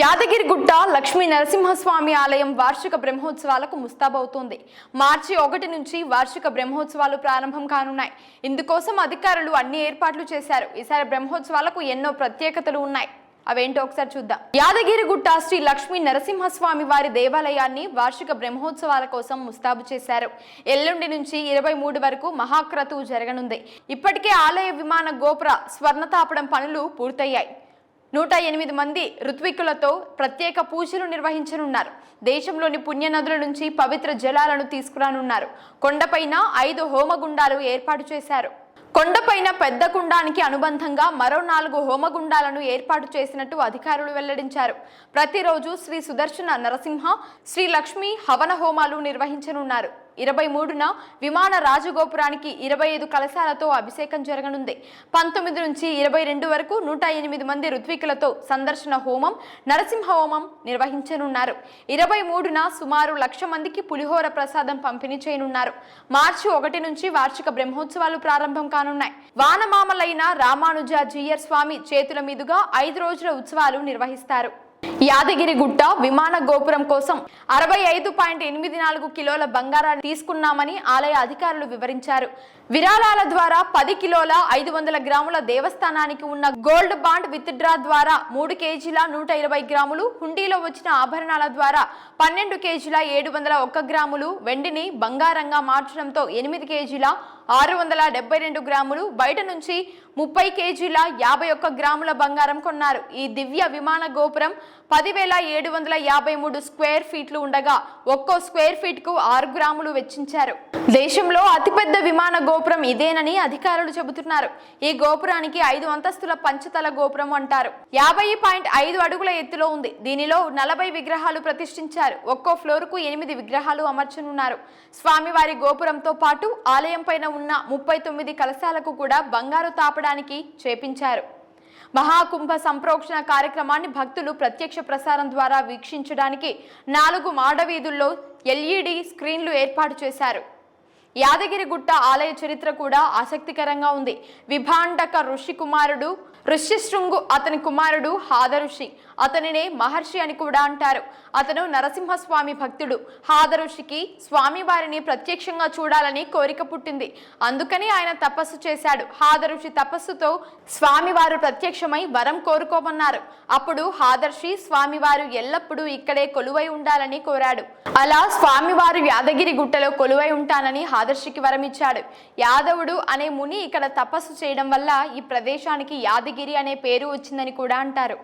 యాదగిరిగుట్ట లక్ష్మీ నరసింహస్వామి ఆలయం వార్షిక బ్రహ్మోత్సవాలకు ముస్తాబవుతోంది. మార్చి ఒకటి నుంచి వార్షిక బ్రహ్మోత్సవాలు ప్రారంభం కానున్నాయి. ఇందుకోసం అధికారులు అన్ని ఏర్పాట్లు చేశారు. ఈసారి బ్రహ్మోత్సవాలకు ఎన్నో ప్రత్యేకతలు ఉన్నాయి. అవేంటో ఒకసారి చూద్దాం. యాదగిరిగుట్ట శ్రీ లక్ష్మీ నరసింహస్వామి వారి దేవాలయాన్ని వార్షిక బ్రహ్మోత్సవాల కోసం ముస్తాబు చేశారు. ఎల్లుండి నుంచి ఇరవై మూడు వరకు మహాక్రతువు జరగనుంది. ఇప్పటికే ఆలయ విమాన గోపుర స్వర్ణతాపడం పనులు పూర్తయ్యాయి. నూట ఎనిమిది మంది ఋత్వికులతో ప్రత్యేక పూజలు నిర్వహించనున్నారు. దేశంలోని పుణ్యనదుల నుంచి పవిత్ర జలాలను తీసుకురానున్నారు. కొండపైన ఐదు హోమగుండాలు ఏర్పాటు చేశారు. కొండపైన పెద్ద కుండానికి అనుబంధంగా మరో నాలుగు హోమగుండాలను ఏర్పాటు చేసినట్టు అధికారులు వెల్లడించారు. ప్రతిరోజు శ్రీ సుదర్శన నరసింహ శ్రీ లక్ష్మి హవన హోమాలు నిర్వహించనున్నారు. ఇరవై మూడున విమాన రాజగోపురానికి ఇరవై ఐదు కలశాలతో అభిషేకం జరగనుంది. పంతొమ్మిది నుంచి ఇరవై రెండు వరకు నూట ఎనిమిది మంది ఋత్వికులతో సందర్శన హోమం నరసింహ హోమం నిర్వహించనున్నారు. ఇరవై మూడున సుమారు లక్ష మందికి పులిహోర ప్రసాదం పంపిణీ చేయనున్నారు. మార్చి ఒకటి నుంచి వార్షిక బ్రహ్మోత్సవాలు ప్రారంభం కానున్నాయి. వానమామలైన రామానుజ జీయర్ స్వామి చేతుల మీదుగా ఐదు రోజుల ఉత్సవాలు నిర్వహిస్తారు. యాదగిరిగుట్ట విమాన గోపురం కోసం అరవై ఐదు పాయింట్ ఎనిమిది నాలుగు కిలోల బంగారాన్ని తీసుకున్నామని ఆలయ అధికారులు వివరించారు. విరాళాల ద్వారా పది కిలోల ఐదు వందల గ్రాముల దేవస్థానానికి ఉన్న గోల్డ్ బాండ్ విత్ డ్రా ద్వారా మూడు కేజీల నూట ఇరవై గ్రాములు హుండీలో వచ్చిన ఆభరణాల ద్వారా పన్నెండు కేజీల ఏడు వందల ఒక్క గ్రాములు వెండిని బంగారంగా మార్చడంతో ఎనిమిది కేజీల ఆరు వందల డెబ్బై రెండు గ్రాములు బయట నుంచి ముప్పై కేజీల యాభై ఒక్క గ్రాముల బంగారం కొన్నారు. ఈ దివ్య విమాన గోపురం పదివేల ఏడు వందల యాభై మూడు స్క్వేర్ ఫీట్లు ఉండగా ఒక్కో స్క్వేర్ ఫీట్కు ఆరు గ్రాములు వెచ్చించారు. దేశంలో అతిపెద్ద విమాన గోపురం ఇదేనని అధికారులు చెబుతున్నారు. ఈ గోపురానికి ఐదు అంతస్తుల పంచతల గోపురం అంటారు. యాభై పాయింట్ ఐదు అడుగుల ఎత్తులో ఉంది. దీనిలో నలభై విగ్రహాలు ప్రతిష్ఠించారు. ఒక్కో ఫ్లోర్కు ఎనిమిది విగ్రహాలు అమర్చనున్నారు. స్వామివారి గోపురంతో పాటు ఆలయం పైన ఉన్న ముప్పై తొమ్మిది కలశాలకు కూడా బంగారు తాపడానికి చేపించారు. మహాకుంభ సంప్రోక్షణ కార్యక్రమాన్ని భక్తులు ప్రత్యక్ష ప్రసారం ద్వారా వీక్షించడానికి నాలుగు మాడవీధుల్లో ఎల్ఈడి స్క్రీన్లు ఏర్పాటు చేశారు. యాదగిరిగుట్ట ఆలయ చరిత్ర కూడా ఆసక్తికరంగా ఉంది. విభాండక ఋషి కుమారుడు ఋష్యశృంగు అతని కుమారుడు హాదఋషి అతనినే మహర్షి అని కూడా అంటారు. అతను నరసింహస్వామి భక్తుడు. హాదఋషికి స్వామివారిని ప్రత్యక్షంగా చూడాలని కోరిక పుట్టింది. అందుకని ఆయన తపస్సు చేశాడు. హాదఋషి తపస్సుతో స్వామివారు ప్రత్యక్షమై వరం కోరుకోమన్నారు. అప్పుడు హాదర్షి స్వామివారు ఎల్లప్పుడూ ఇక్కడే కొలువై ఉండాలని కోరాడు. అలా స్వామివారు యాదగిరి గుట్టలో కొలువై ఉంటానని హాదర్షికి వరమిచ్చాడు. యాదవుడు అనే ముని ఇక్కడ తపస్సు చేయడం వల్ల ఈ ప్రదేశానికి యాదగిరి అనే పేరు వచ్చిందని కూడా అంటారు.